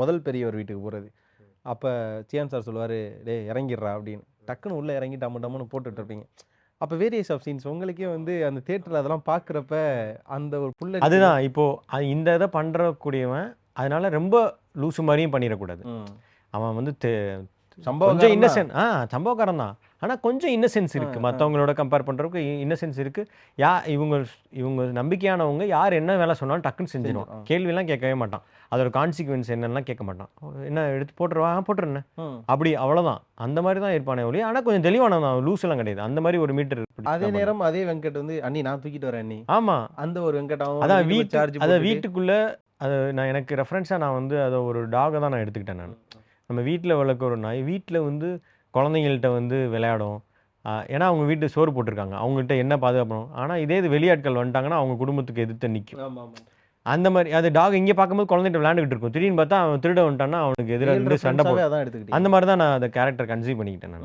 முதல் பெரியவர் வீட்டுக்கு போகிறது அப்போ சியான் சார் சொல்லுவார் டேய் இறங்கிடுறா அப்படின்னு. டக்குன்னு உள்ளே இறங்கி டம்மு டம்முன்னு போட்டுட்டு இருப்பீங்க. அப்போ வேரியஸ் ஆஃப் சீன்ஸ் உங்களுக்கே வந்து அந்த தேட்டரில் அதெல்லாம் பார்க்குறப்ப அந்த ஒரு புள்ள அதுதான். இப்போ அது இந்த இதை பண்ணுறக்கூடியவன் அதனால ரொம்ப லூசு மாதிரியும் பண்ணிடக்கூடாது. அவன் வந்து சம்பவம் இன்னசென்ட் ஆ சம்பவக்காரன் தான். ஆனால் கொஞ்சம் இன்னசென்ஸ் இருக்கு. ஆ, ஆ. மற்றவங்களோட கம்பேர் பண்ணுறதுக்கு இன்னசென்ஸ் இருக்கு. யா இவங்க இவங்க நம்பிக்கையானவங்க யார் என்ன வேலை சொன்னாலும் டக்குன்னு செஞ்சிடும். கேள்வியெல்லாம் கேட்கவே மாட்டான். அதோட கான்சிக்வன்ஸ் என்னெல்லாம் கேட்க மாட்டான். என்ன எடுத்து போட்டுருவா ஆ, போட்டுருண்ணே அப்படி அவ்வளோதான் அந்த மாதிரி தான் இருப்பானே ஒழிய ஆனால் கொஞ்சம் தெளிவானவன் தான். லூஸ்லாம் கிடையாது. அந்த மாதிரி ஒரு மீட்டர் அதே நேரம் அதே வெங்கட் வந்து அண்ணி நான் தூக்கிட்டு வரேன் அண்ணி. ஆமாம் அந்த ஒரு வெங்கட் அதான் வீட்டு சார்ஜ் அதை வீட்டுக்குள்ளே அது நான் எனக்கு ரெஃபரன்ஸாக நான் வந்து அதை ஒரு டாகை தான் நான் எடுத்துக்கிட்டேன் நான். நம்ம வீட்டில் வளர்க்குற ஒரு நாய் வீட்டில் வந்து குழந்தைங்கள்ட்ட வந்து விளையாடும். ஏன்னா அவங்க வீட்டு சோறு போட்டிருக்காங்க. அவங்ககிட்ட என்ன பாதுகாப்பணும்? ஆனால் இதே இது வெளியாட்கள் வந்துட்டாங்கன்னா அவங்க குடும்பத்துக்கு எதிர்த்து நிற்கும் அந்த மாதிரி அது டாக் இங்கே பார்க்கும்போது குழந்தைகிட்ட விளையாண்டுக்கிட்டு இருக்கும். திடீர்னு பார்த்தா அவன் திருட வந்துட்டான்னா அவனுக்கு எதிராக இருந்து சண்டை போடும். அந்த மாதிரி தான் நான் அந்த கேரக்டர் கன்சீவ் பண்ணிக்கிட்டேன் நான்.